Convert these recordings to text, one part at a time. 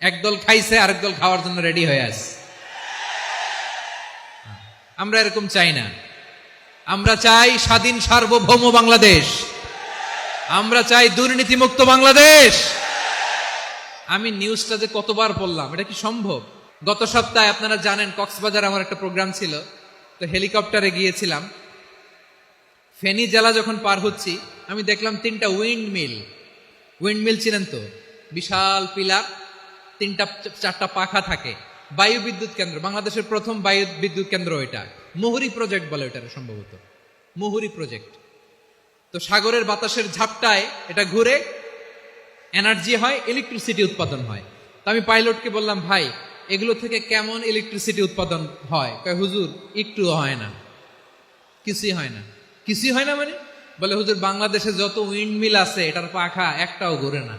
একদল খাইছে, আরেক দল খাওয়ার জন্য রেডি হয়ে আছে। আমরা এরকম চাই না। আমরা চাই স্বাধীন সার্বভৌম বাংলাদেশ। আমরা চাই দুর্নীতিমুক্ত বাংলাদেশ। আমি নিউজটা যে কতবার বললাম এটা কি সম্ভব? গত সপ্তাহে আপনারা জানেন, কক্সবাজার আমার একটা প্রোগ্রাম ছিল। তো হেলিকপ্টারে গিয়েছিলাম। ফেনী জেলা যখন পার হচ্ছি, আমি দেখলাম তিনটা উইন্ড মিল উইন্ড মিল ছিলেন তো? বিশাল পিলার। তিনটা চারটা পাখা থাকে। বায়ু বিদ্যুৎ কেন্দ্র, বাংলাদেশের প্রথম বায়ু বিদ্যুৎ কেন্দ্র এটা। মুহুরি প্রজেক্ট বলে এটা সম্ভবত। মুহুরি প্রজেক্ট। তো সাগরের বাতাসের ঝাপটায় এটা ঘুরে, এনার্জি হয় ইলেকট্রিসিটি উৎপাদন হয়। তো আমি পাইলটকে বললাম, ভাই, এগুলো থেকে কেমন ইলেকট্রিসিটি উৎপাদন হয়? হুজুর, একটু হয় না। কিছুই হয় না। কিছুই হয় না মানে? বলে, হুজুর, বাংলাদেশে যত উইন্ড মিল আছে, এটার পাখা একটাও ঘুরে না।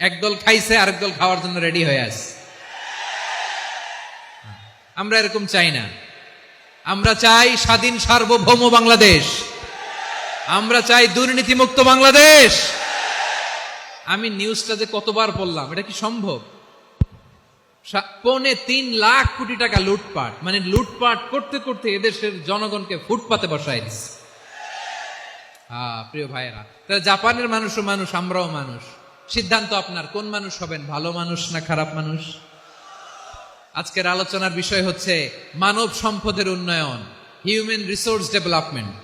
একদল খাইছে, আরেক দল খাওয়ার জন্য রেডি হয়ে আছে। আমরা এরকম চাই না। আমরা চাই স্বাধীন সার্বভৌম বাংলাদেশ। আমরা চাই দুর্নীতিমুক্ত বাংলাদেশ। আমি নিউজটা যে কতবার পড়লাম, এটা কি সম্ভব? পৌনে তিন লাখ কোটি টাকা লুটপাট মানে লুটপাট করতে করতে এদেশের জনগণকে ফুটপাতে বসাই দিচ্ছে প্রিয় ভাইয়েরা তাহলে জাপানের মানুষও মানুষ, আমরাও মানুষ। সিদ্ধান্ত আপনার, কোন মানুষ হবেন, ভালো মানুষ না খারাপ মানুষ? আজকের আলোচনার বিষয় হচ্ছে মানব সম্পদের উন্নয়ন হিউম্যান রিসোর্স ডেভেলপমেন্ট